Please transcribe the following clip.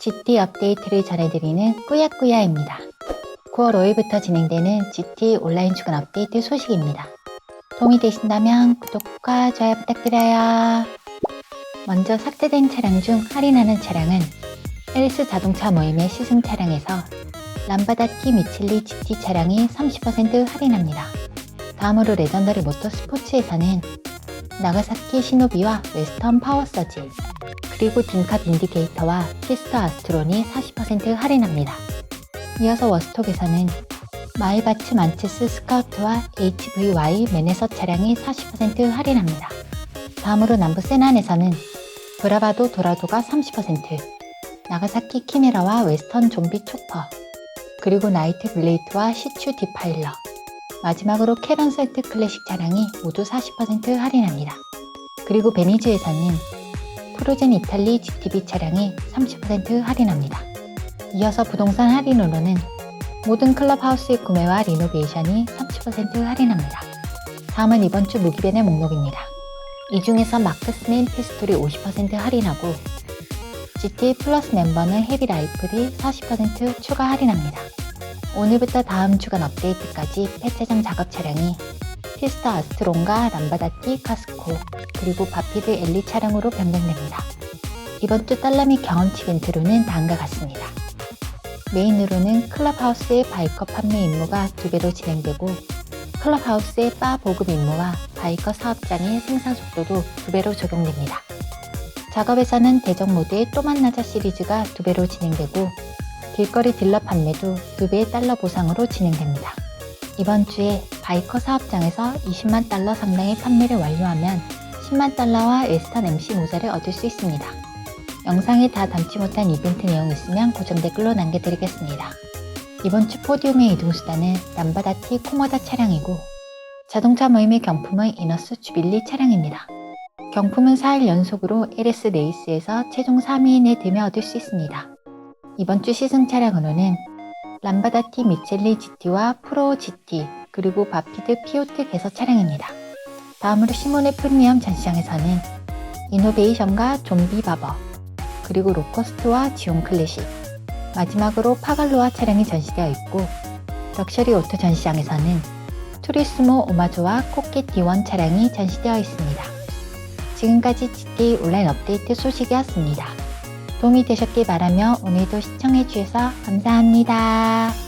GT 업데이트를 전해드리는 꾸야꾸야입니다. 9월 5일부터 진행되는 GT 온라인 주간 업데이트 소식입니다. 도움이 되신다면 구독과 좋아요 부탁드려요. 먼저 삭제된 차량 중 할인하는 차량은 헬스 자동차 모임의 시승 차량에서 람바다티 미칠리 GT 차량이 30% 할인합니다. 다음으로 레전더리 모터 스포츠에서는 나가사키 시노비와 웨스턴 파워서지 그리고 딩카 빈디게이터와 피스터 아스트론이 40% 할인합니다. 이어서 워스톡에서는 마이바츠 만체스 스카우트와 HVY 맨에서 차량이 40% 할인합니다. 다음으로 남부 세난에서는 브라바도 도라도가 30%, 나가사키 키메라와 웨스턴 좀비 초퍼, 그리고 나이트 블레이트와 시추 디파일러, 마지막으로 캐런 셀트 클래식 차량이 모두 40% 할인합니다. 그리고 베니즈에서는 프로젠 이탈리 GTB 차량이 30% 할인합니다. 이어서 부동산 할인으로는 모든 클럽하우스의 구매와 리노베이션이 30% 할인합니다. 다음은 이번 주 무기벤의 목록입니다. 이 중에서 마크 스맨 피스톨이 50% 할인하고 GT 플러스 멤버는 헤비 라이플이 40% 추가 할인합니다. 오늘부터 다음 주간 업데이트까지 폐차장 작업 차량이 피스터 아스트론과 람바다티 카스코 그리고 바피드 엘리 차량으로 변경됩니다. 이번 주 딸라미 경험치 이벤트로는 다음과 같습니다. 메인으로는 클럽하우스의 바이커 판매 임무가 두 배로 진행되고 클럽하우스의 바 보급 임무와 바이커 사업장의 생산 속도도 두 배로 적용됩니다. 작업에서는 대적 모드의 또 만나자 시리즈가 두 배로 진행되고 길거리 딜러 판매도 두 배의 달러 보상으로 진행됩니다. 이번 주에 바이커 사업장에서 20만 달러 상당의 판매를 완료하면 10만 달러와 웨스턴 MC 모자를 얻을 수 있습니다. 영상에 다 담지 못한 이벤트 내용 있으면 고정 댓글로 남겨드리겠습니다. 이번 주 포디움의 이동수단은 남바다티 코모다 차량이고 자동차 모임의 경품은 이너스 주빌리 차량입니다. 경품은 4일 연속으로 LS 레이스에서 최종 3위인에 되며 얻을 수 있습니다. 이번 주 시승 차량으로는 람바다티 미첼리 GT와 프로 GT 그리고 바피드 피오트 개서 차량입니다. 다음으로 시몬의 프리미엄 전시장에서는 이노베이션과 좀비 바버 그리고 로커스트와 지온 클래식 마지막으로 파갈로아 차량이 전시되어 있고 럭셔리 오토 전시장에서는 투리스모 오마조와 코켓 D1 차량이 전시되어 있습니다. 지금까지 GT 온라인 업데이트 소식이었습니다. 도움이 되셨길 바라며 오늘도 시청해주셔서 감사합니다.